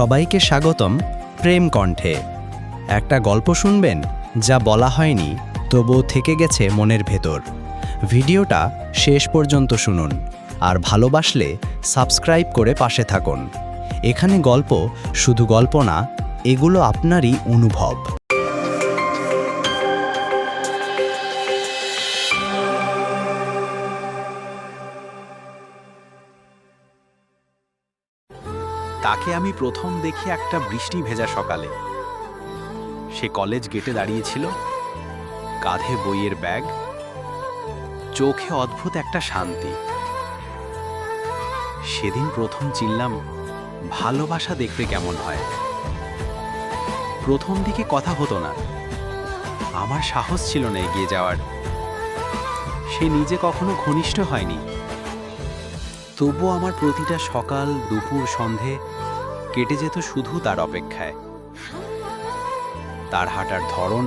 সবাইকে স্বাগতম প্রেম কণ্ঠে। একটা গল্প শুনবেন যা বলা হয়নি, তবুও থেকে গেছে মনের ভেতর। ভিডিওটা শেষ পর্যন্ত শুনুন আর ভালোবাসলে সাবস্ক্রাইব করে পাশে থাকুন। এখানে গল্প শুধু গল্প না, এগুলো আপনারই অনুভব। তাকে আমি প্রথম দেখি একটা বৃষ্টি ভেজা সকালে। সে কলেজ গেটে দাঁড়িয়েছিল, কাঁধে বইয়ের ব্যাগ, চোখে অদ্ভুত একটা শান্তি। সেদিন প্রথম চিনলাম, ভালোবাসা দেখতে কেমন হয়। প্রথম দিকে কথা হতো না। আমার সাহস ছিল না এগিয়ে যাওয়ার। সে নিজে কখনো ঘনিষ্ঠ হয়নি। তবু আমার প্রতিটা সকাল, দুপুর, সন্ধে কেটে যেত শুধু তার অপেক্ষায়। তার হাঁটার ধরন,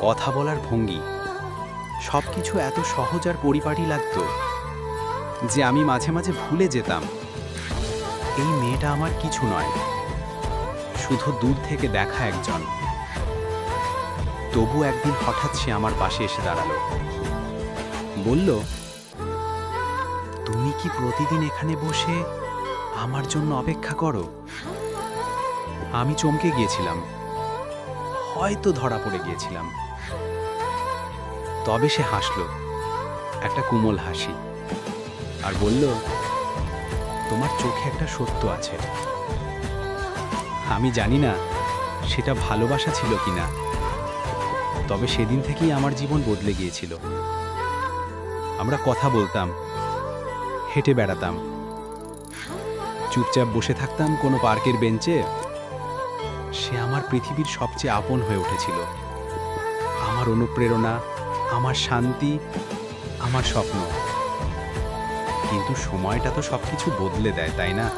কথা বলার ভঙ্গি সব কিছু এত সহজ আর পরিপাটি লাগতো যে আমি মাঝে মাঝে ভুলে যেতাম। এই মেয়েটা আমার কিছু নয়, শুধু দূর থেকে দেখা একজন। তবু একদিন হঠাৎ সে আমার পাশে এসে দাঁড়াল। বলল তুমি কি প্রতিদিন এখানে বসে আমার জন্য অপেক্ষা করো? আমি চমকে গিয়েছিলাম। হয়তো ধরা পড়ে গিয়েছিলাম। তবে সে হাসল, একটা কুমল হাসি, আর বলল, তোমার চোখে একটা সত্য আছে। আমি জানি না সেটা ভালোবাসা ছিল কিনা, তবে সেদিন থেকেই আমার জীবন বদলে গিয়েছিল। আমরা কথা বলতাম হেঁটে বেড়াতাম। চুপচাপ বসে থাকতাম কোনো পার্কের বেঞ্চে। সে আমার পৃথিবীর সবচেয়ে আপন হয়ে উঠেছিল। আমার অনুপ্রেরণা, আমার শান্তি, আমার স্বপ্ন। কিন্তু সময়টা তো সব কিছু বদলে দেয়, তাই না?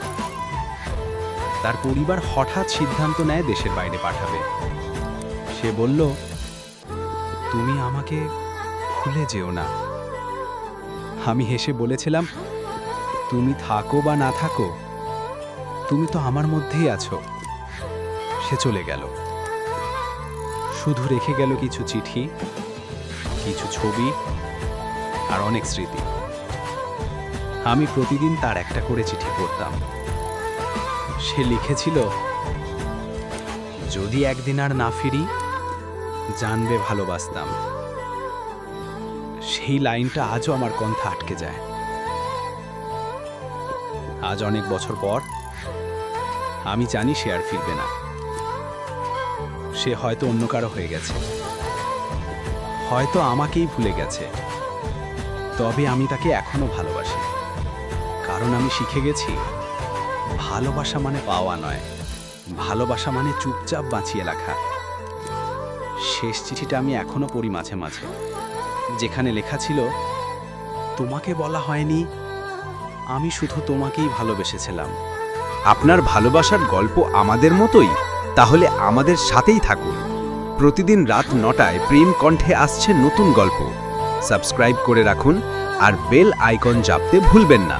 তার পরিবার হঠাৎ সিদ্ধান্ত নেয় দেশের বাইরে পাঠাবে। সে বলল, তুমি আমাকে ভুলে যেও না। আমি হেসে বলেছিলাম তুমি থাকো বা না থাকো, তুমি তো আমার মধ্যেই আছো। সে চলে গেল। শুধু রেখে গেল কিছু চিঠি, কিছু ছবি আর অনেক স্মৃতি। আমি প্রতিদিন তার একটা করে চিঠি পড়তাম। সে লিখেছিল, যদি একদিন আর না ফিরি, জানবে ভালোবাসতাম। সেই লাইনটা আজও আমার কণ্ঠে আটকে যায়। আজ অনেক বছর পর, আমি জানি সে আর ফিরবে না। সে হয়তো অন্য কারও হয়ে গেছে। হয়তো আমাকেই ভুলে গেছে। তবে আমি তাকে এখনও ভালোবাসি। কারণ আমি শিখে গেছি, ভালোবাসা মানে পাওয়া নয়, ভালোবাসা মানে চুপচাপ বাঁচিয়ে রাখা। শেষ চিঠিটা আমি এখনও পড়ি মাঝে মাঝে, যেখানে লেখা ছিল, তোমাকে বলা হয়নি আমি শুধু তোমাকেই ভালোবেসেছিলাম। আপনার ভালোবাসার গল্প আমাদের মতোই, তাহলে আমাদের সাথেই থাকুন। প্রতিদিন রাত নটায় প্রেম কণ্ঠে আসছে নতুন গল্প। সাবস্ক্রাইব করে রাখুন আর বেল আইকন জাপতে ভুলবেন না।